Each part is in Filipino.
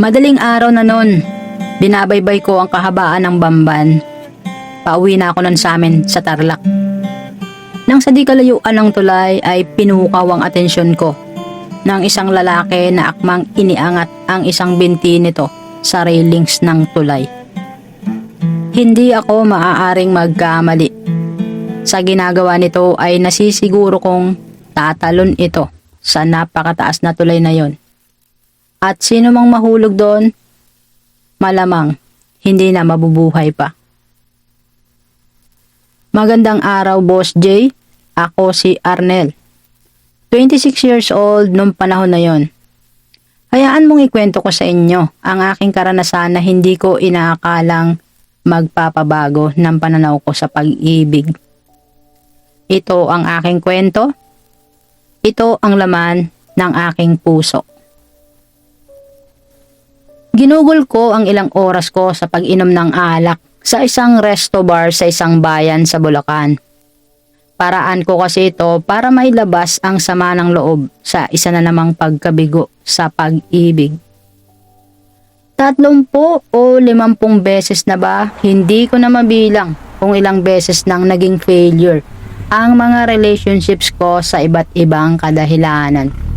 Madaling araw na nun, binabaybay ko ang kahabaan ng bamban. Pauwi na ako nun sa amin sa Tarlac. Nang sa di kalayuan ng tulay ay pinukaw ang atensyon ko ng isang lalaki na akmang iniangat ang isang binti nito sa railings ng tulay. Hindi ako maaaring magkamali. Sa ginagawa nito ay nasisiguro kong tatalon ito sa napakataas na tulay na yon. At sino mang mahulog doon, malamang hindi na mabubuhay pa. Magandang araw, Boss J. Ako si Arnel. 26 years old nung panahon na yon. Hayaan mong ikwento ko sa inyo ang aking karanasan na hindi ko inaakalang magpapabago ng pananaw ko sa pag-ibig. Ito ang aking kwento. Ito ang laman ng aking puso. Ginugol ko ang ilang oras ko sa pag-inom ng alak sa isang resto bar sa isang bayan sa Bulacan. Paraan ko kasi ito para mailabas ang sama ng loob sa isa na namang pagkabigo sa pag-ibig. Tatlumpu o limampung beses na ba, hindi ko na mabilang kung ilang beses nang naging failure ang mga relationships ko sa iba't ibang kadahilanan.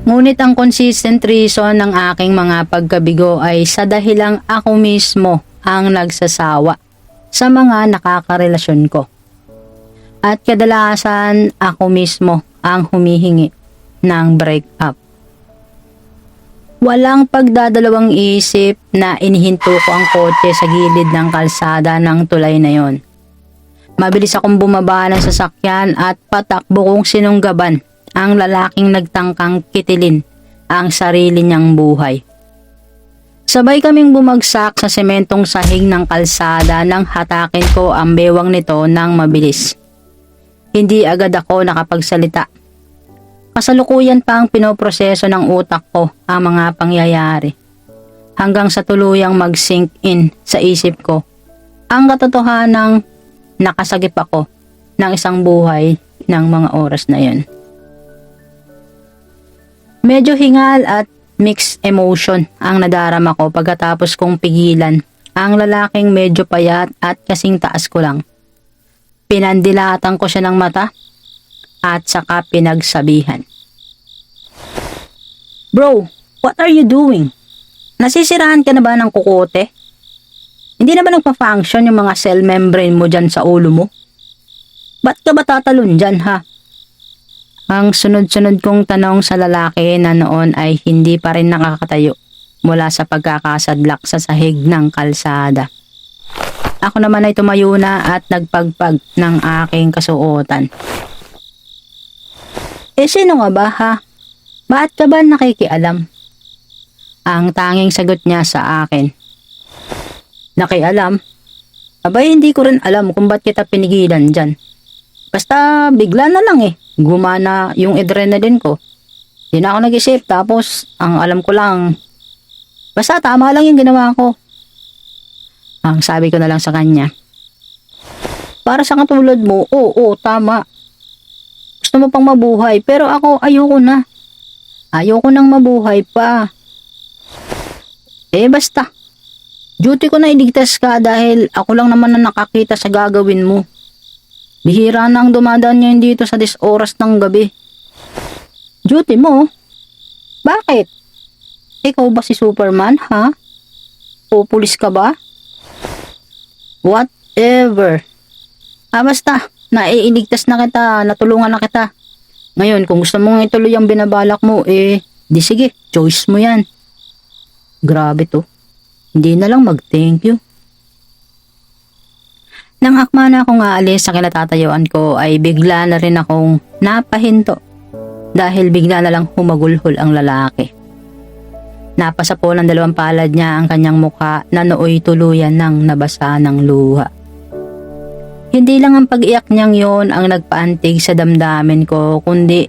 Ngunit ang consistent reason ng aking mga pagkabigo ay sa dahilang ako mismo ang nagsasawa sa mga nakakarelasyon ko. At kadalasan ako mismo ang humihingi ng breakup. Walang pagdadalawang isip na inihinto ko ang kotse sa gilid ng kalsada ng tulay na yon. Mabilis akong bumaba ng sasakyan at patakbo kong sinunggaban ang lalaking nagtangkang kitilin ang sarili niyang buhay. Sabay kaming bumagsak sa sementong sahig ng kalsada nang hatakin ko ang bewang nito ng mabilis. Hindi agad ako nakapagsalita. Kasalukuyan pa ang pinoproseso ng utak ko ang mga pangyayari. Hanggang sa tuluyang mag-sink in sa isip ko ang katotohanang nakasagip ako ng isang buhay ng mga oras na yon. Medyo hingal at mixed emotion ang nadarama ko pagkatapos kong pigilan ang lalaking medyo payat at kasing taas ko lang. Pinandilatan ko siya ng mata at saka pinagsabihan. Bro, what are you doing? Nasisirahan ka na ba ng kukote? Hindi na ba nagpa-function yung mga cell membrane mo dyan sa ulo mo? Ba't ka ba tatalon dyan ha? Ang sunod-sunod kong tanong sa lalaki na noon ay hindi pa rin nakakatayo mula sa pagkakasadlak sa sahig ng kalsada. Ako naman ay tumayo na at nagpagpag ng aking kasuotan. Eh sino nga ba ha? Bakit ka ba nakikialam? Ang tanging sagot niya sa akin. Nakialam? Abay hindi ko rin alam kung ba't kita pinigilan dyan. Basta bigla na lang eh. Gumana yung adrenaline ko. Di na ako nag-isip tapos ang alam ko lang. Basta tama lang yung ginawa ko. Ang sabi ko na lang sa kanya. Para sa katulad mo, oo, oo, tama. Gusto mo pang mabuhay pero ako ayoko na. Ayoko nang mabuhay pa. Eh basta. Duty ko na iligtas ka dahil ako lang naman na nakakita sa gagawin mo. Bihira na ang dumadaan ngayon dito sa dis oras ng gabi. Duty mo? Bakit? Ikaw ba si Superman, ha? O pulis ka ba? Whatever. Ah, basta. Naiiligtas na kita. Natulungan na kita. Ngayon, kung gusto mong ituloy ang binabalak mo, eh, di sige. Choice mo yan. Grabe to. Hindi na lang mag-thank you. Nang akma na akong aalis sa kinatatayuan ko ay bigla na rin akong napahinto dahil bigla na lang humagulhol ang lalaki. Napasa po ng dalawang palad niya ang kanyang mukha na nooy tuluyan ng nabasa ng luha. Hindi lang ang pag-iyak niyang yon ang nagpaantig sa damdamin ko kundi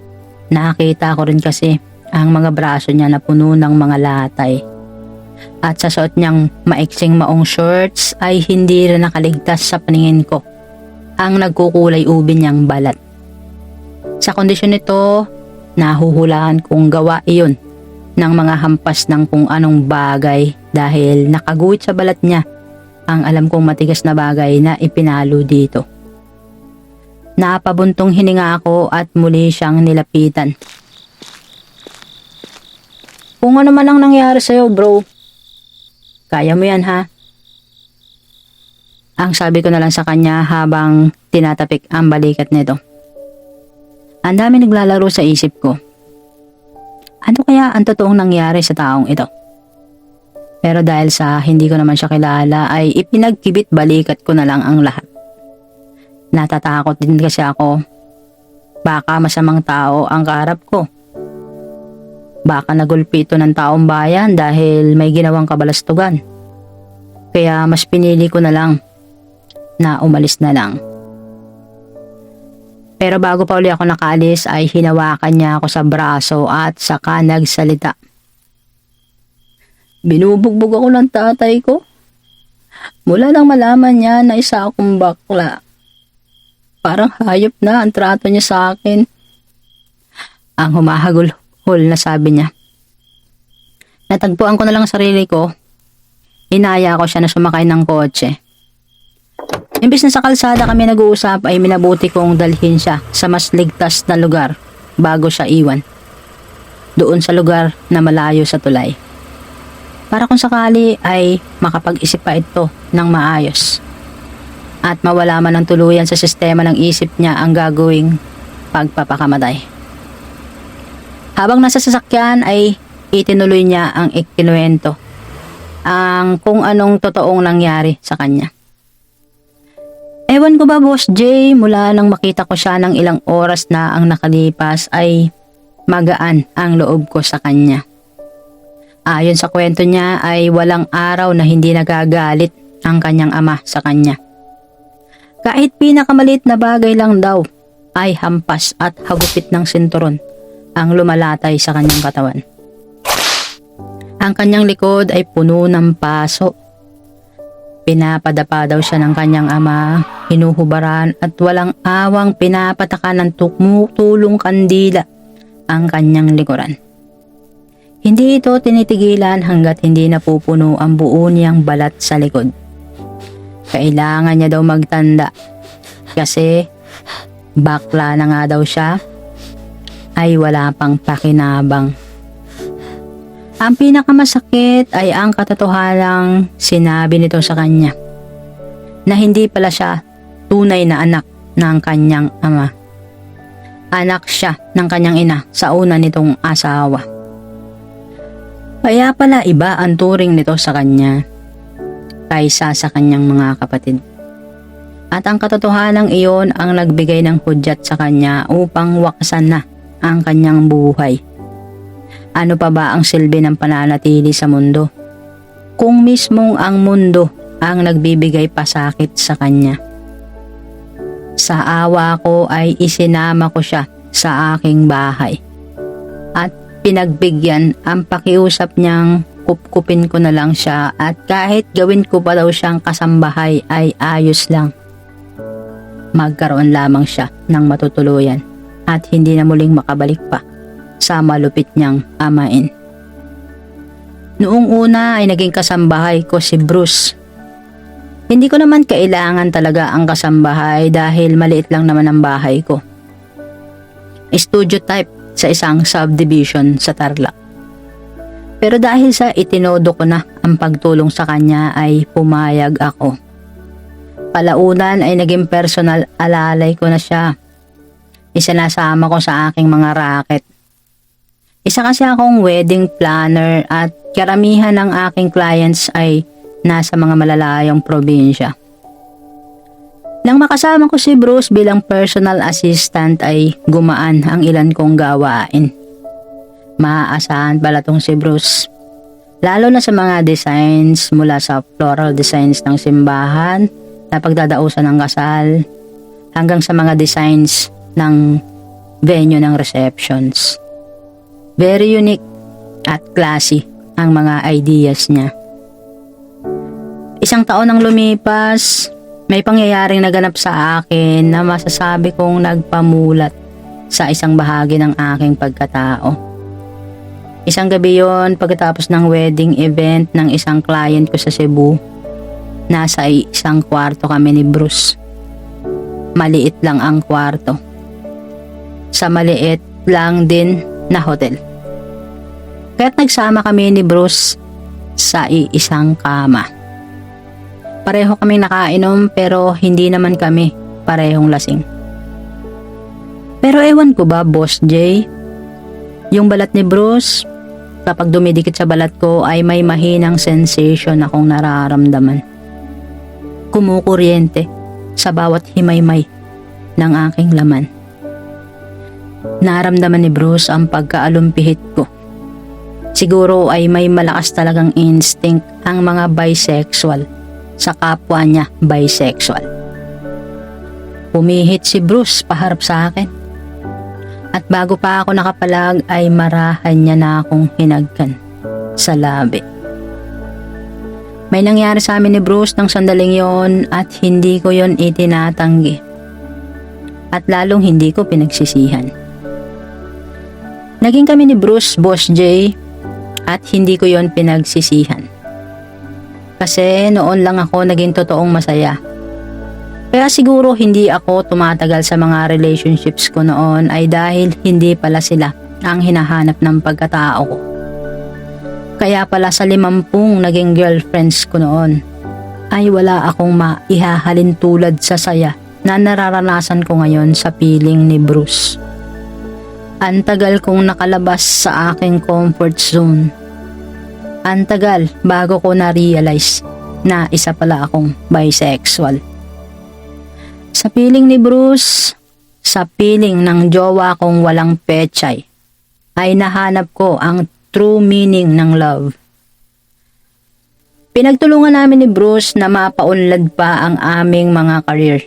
nakita ko rin kasi ang mga braso niya na puno ng mga latay. At sa suot niyang maiksing maong shorts ay hindi rin nakaligtas sa paningin ko ang nagkukulay ubi niyang balat. Sa kondisyon nito, nahuhulaan kong gawa iyon ng mga hampas ng kung anong bagay dahil nakaguhit sa balat niya ang alam kong matigas na bagay na ipinalo dito. Napabuntong hininga ako at muli siyang nilapitan. Kung ano man ang nangyari sa'yo, bro, kaya mo yan ha. Ang sabi ko na lang sa kanya habang tinatapik ang balikat nito. Ang dami naglalaro sa isip ko. Ano kaya ang totoong nangyari sa taong ito? Pero dahil sa hindi ko naman siya kilala ay ipinagkibit balikat ko na lang ang lahat. Natatakot din kasi ako. Baka masamang tao ang kaharap ko. Baka nagulpi ito ng taong bayan dahil may ginawang kabalastugan. Kaya mas pinili ko na lang na umalis na lang. Pero bago pa uli ako nakaalis ay hinawakan niya ako sa braso at saka nagsalita. Binubugbog ako ng tatay ko. Mula nang malaman niya na isa akong bakla. Parang hayop na ang trato niya sa akin. Ang humahagul-hul na sabi niya. Natagpuan ko na lang ang sarili ko. Inaya ko siya na sumakay ng kotse. Imbis na sa kalsada kami nag-uusap ay minabuti kong dalhin siya sa mas ligtas na lugar bago siya iwan. Doon sa lugar na malayo sa tulay. Para kung sakali ay makapag-isip pa ito ng maayos. At mawala man ng tuluyan sa sistema ng isip niya ang gagawing pagpapakamatay. Habang nasa sasakyan ay itinuloy niya ang ikinuwento ang kung anong totoong nangyari sa kanya. Ewan ko ba Boss J, mula nang makita ko siya ng ilang oras na ang nakalipas ay magaan ang loob ko sa kanya. Ayon sa kwento niya ay walang araw na hindi nagagalit ang kanyang ama sa kanya. Kahit pinakamalit na bagay lang daw ay hampas at hagupit ng sinturon ang lumalatay sa kanyang katawan. Ang kanyang likod ay puno ng paso. Pinapadapa daw siya ng kanyang ama, hinuhubaran at walang awang pinapataka ng tumutulong kandila ang kanyang likuran. Hindi ito tinitigilan hanggat hindi napupuno ang buo niyang balat sa likod. Kailangan niya daw magtanda kasi bakla na nga daw siya ay wala pang pakinabang. Ang pinakamasakit ay ang katotohanang sinabi nito sa kanya na hindi pala siya tunay na anak ng kanyang ama. Anak siya ng kanyang ina sa una nitong asawa. Kaya pala iba ang turing nito sa kanya kaysa sa kanyang mga kapatid. At ang katotohanan iyon ang nagbigay ng hudyat sa kanya upang wakasan na ang kanyang buhay. Ano pa ba ang silbi ng pananatili sa mundo? Kung mismong ang mundo ang nagbibigay pasakit sa kanya. Sa awa ko ay isinama ko siya sa aking bahay. At pinagbigyan ang pakiusap niyang kupkupin ko na lang siya at kahit gawin ko pa daw siyang kasambahay ay ayos lang. Magkaroon lamang siya ng matutuluyan at hindi na muling makabalik pa sa malupit niyang amain. Noong una ay naging kasambahay ko si Bruce. Hindi ko naman kailangan talaga ang kasambahay dahil maliit lang naman ang bahay ko. Studio type sa isang subdivision sa Tarlac. Pero dahil sa itinodo ko na ang pagtulong sa kanya ay pumayag ako. Palaunan ay naging personal alalay ko na siya. Isinasama ko sa aking mga racket isa kasi akong wedding planner at karamihan ng aking clients ay nasa mga malalayong probinsya. Nang makasama ko si Bruce bilang personal assistant ay gumaan ang ilan kong gawain. Maaasahan pala tong si Bruce. Lalo na sa mga designs mula sa floral designs ng simbahan na pagdadausan ng kasal hanggang sa mga designs ng venue ng receptions. Very unique at classy ang mga ideas niya. Isang taon nang lumipas, may pangyayaring naganap sa akin na masasabi kong nagpamulat sa isang bahagi ng aking pagkatao. Isang gabi yon pagkatapos ng wedding event ng isang client ko sa Cebu. Nasa isang kwarto kami ni Bruce. Maliit lang ang kwarto. Sa maliit lang din na hotel. Kaya't nagsama kami ni Bruce sa iisang kama. Pareho kami nakainom pero hindi naman kami parehong lasing. Pero ewan ko ba, Boss Jay? Yung balat ni Bruce, kapag dumidikit sa balat ko ay may mahinang sensation akong nararamdaman. Kumukuryente sa bawat himaymay ng aking laman. Naramdaman ni Bruce ang pagkaalumpihit ko. Siguro ay may malakas talagang instinct ang mga bisexual sa kapwa niya bisexual. Pumihit si Bruce paharap sa akin. At bago pa ako nakapalag ay marahan niya na akong hinagkan sa labi. May nangyari sa amin ni Bruce ng sandaling yon at hindi ko yon itinatanggi. At lalong hindi ko pinagsisihan. Naging kami ni Bruce, Boss J, at hindi ko yon pinagsisihan. Kasi noon lang ako naging totoong masaya kaya siguro hindi ako tumatagal sa mga relationships ko noon ay dahil hindi pala sila ang hinahanap ng pagkatao ko. Kaya pala sa limampung naging girlfriends ko noon ay wala akong maihahalin tulad sa saya na nararanasan ko ngayon sa piling ni Bruce. Ang tagal kong nakalabas sa aking comfort zone. Ang tagal bago ko na-realize na isa pala akong bisexual. Sa piling ni Bruce, sa piling ng jowa kong walang pechay, ay nahanap ko ang true meaning ng love. Pinagtulungan namin ni Bruce na mapaunlad pa ang aming mga career.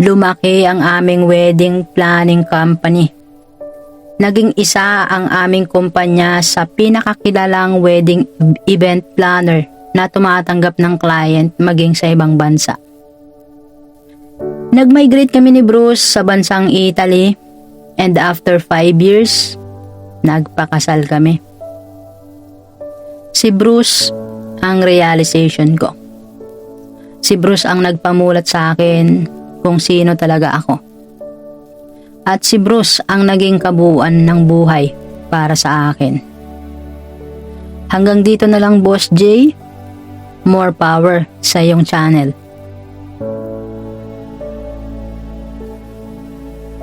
Lumaki ang aming wedding planning company. Naging isa ang aming kumpanya sa pinakakilalang wedding event planner na tumatanggap ng client maging sa ibang bansa. Nag-migrate kami ni Bruce sa bansang Italy and after 5 years, nagpakasal kami. Si Bruce ang realization ko. Si Bruce ang nagpamulat sa akin kung sino talaga ako. At si Bruce ang naging kabuuan ng buhay para sa akin. Hanggang dito na lang Boss J. More power sa iyong channel.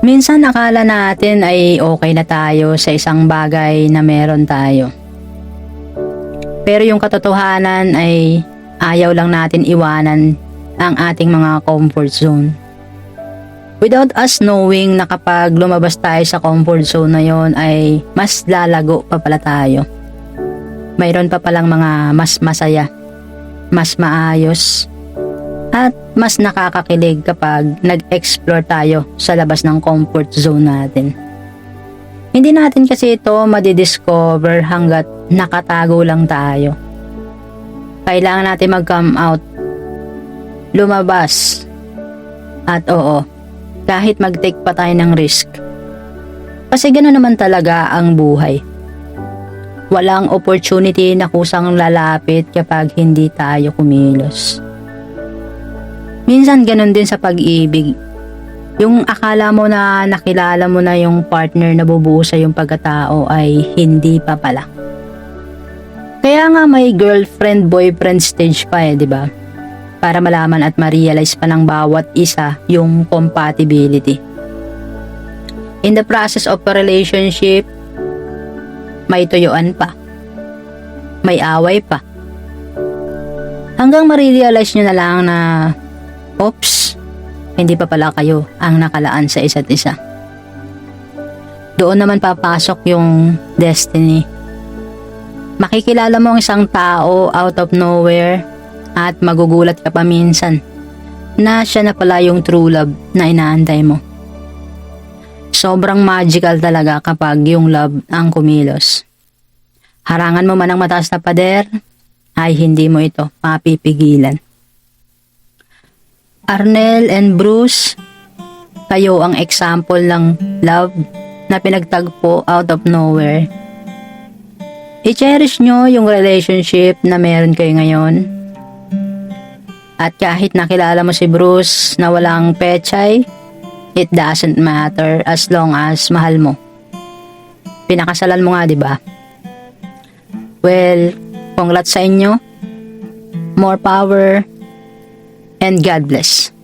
Minsan akala natin ay okay na tayo sa isang bagay na meron tayo. Pero yung katotohanan ay ayaw lang natin iwanan ang ating mga comfort zone. Without us knowing na kapag lumabas tayo sa comfort zone na yon ay mas lalago pa pala tayo. Mayroon pa palang mga mas masaya, mas maayos, at mas nakakakilig kapag nag-explore tayo sa labas ng comfort zone natin. Hindi natin kasi ito madidiscover hanggat nakatago lang tayo. Kailangan natin mag-come out, lumabas, at oo, kahit mag-take pa tayo ng risk. Kasi gano'n naman talaga ang buhay. Walang opportunity na kusang lalapit kapag hindi tayo kumilos. Minsan ganun din sa pag-ibig. Yung akala mo na nakilala mo na yung partner na bubuo sa yung pagkatao ay hindi pa pala. Kaya nga may girlfriend-boyfriend stage pa eh, di ba? Para malaman at ma-realize pa ng bawat isa yung compatibility. In the process of a relationship, may tuyuan pa. May away pa. Hanggang ma-realize nyo na lang na Oops, hindi pa pala kayo ang nakalaan sa isa't isa. Doon naman papasok yung destiny. Makikilala mo ang isang tao out of nowhere at magugulat ka pa minsan na siya na pala yung true love na inaantay mo. Sobrang magical talaga kapag yung love ang kumilos. Harangan mo man ang mataas na pader, ay hindi mo ito mapipigilan. Arnel and Bruce, kayo ang example ng love na pinagtagpo out of nowhere. i-cherish nyo yung relationship na meron kayo ngayon. At kahit nakilala mo si Bruce na walang pechay, it doesn't matter as long as mahal mo. Pinakasalan mo nga, di ba? Well, congrats sa inyo. More power and God bless.